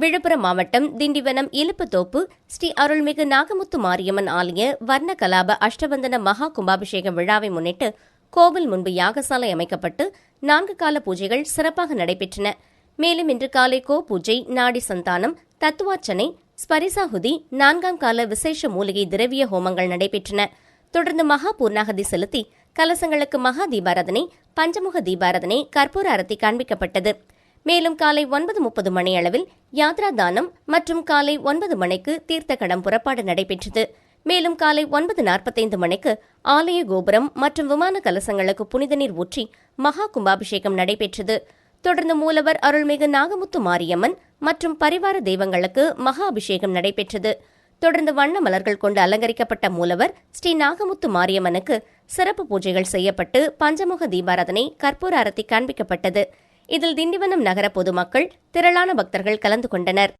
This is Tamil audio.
விழுப்புரம் மாவட்டம் திண்டிவனம் இலுப்புத்தோப்பு ஸ்ரீ அருள்மிகு நாகமுத்து மாரியம்மன் ஆலய வர்ண கலாப அஷ்டபந்தன மகா கும்பாபிஷேக விழாவை முன்னிட்டு கோவில் முன்பு யாகசாலை அமைக்கப்பட்டு நான்கு கால பூஜைகள் சிறப்பாக நடைபெற்றன. மேலும் இன்று காலை கோ பூஜை நாடி சந்தானம் தத்துவார்ச்சனை ஸ்பரிசாகுதி நான்காம் கால விசேஷ மூலிகை திரவிய ஹோமங்கள் நடைபெற்றன. தொடர்ந்து மகா பூர்ணாகதி செலுத்தி கலசங்களுக்கு மகா தீபாராதனை பஞ்சமுக தீபாராதனை கற்பூர அரத்தி காண்பிக்கப்பட்டது. மேலும் காலை ஒன்பது முப்பது மணி அளவில் யாத்ரா தானம் மற்றும் காலை ஒன்பது மணிக்கு தீர்த்த கடம் புறப்பாடு நடைபெற்றது. மேலும் காலை ஒன்பது நாற்பத்தைந்து மணிக்கு ஆலய கோபுரம் மற்றும் விமான கலசங்களுக்கு புனித நீர் ஊற்றி மகா கும்பாபிஷேகம் நடைபெற்றது. தொடர்ந்து மூலவர் அருள்மிகு நாகமுத்து மாரியம்மன் மற்றும் பரிவார தெய்வங்களுக்கு மகா அபிஷேகம் நடைபெற்றது. தொடர்ந்து வண்ண மலர்கள் கொண்டு அலங்கரிக்கப்பட்ட மூலவர் ஸ்ரீ நாகமுத்து மாரியம்மனுக்கு சிறப்பு பூஜைகள் செய்யப்பட்டு பஞ்சமுக தீபாராதனை கற்பூர அரத்தி காண்பிக்கப்பட்டது. இதில் திண்டிவனம் நகர பொதுமக்கள் திரளான பக்தர்கள் கலந்து கொண்டனர்